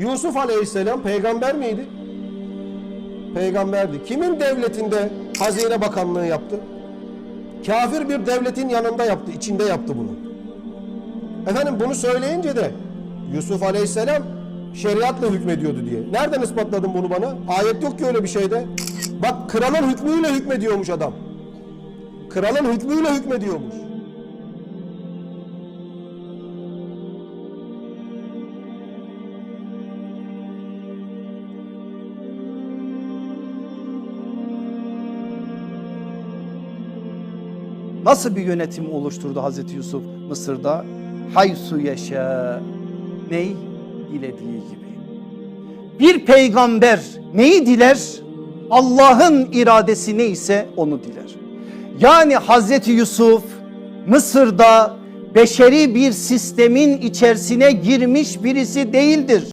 Yusuf Aleyhisselam peygamber miydi? Peygamberdi. Kimin devletinde hazine bakanlığı yaptı? Kafir bir devletin yanında yaptı, içinde yaptı bunu. Efendim bunu söyleyince de Yusuf Aleyhisselam şeriatla hükmediyordu diye. Nereden ispatladın bunu bana? Ayet yok ki öyle bir şeyde. Bak kralın hükmüyle hükmediyormuş adam. Kralın hükmüyle hükmediyormuş. Nasıl bir yönetim oluşturdu Hazreti Yusuf Mısır'da? Haysu yaşa ney? Dilediği gibi. Bir peygamber neyi diler? Allah'ın iradesi neyse onu diler. Yani Hazreti Yusuf Mısır'da beşeri bir sistemin içerisine girmiş birisi değildir.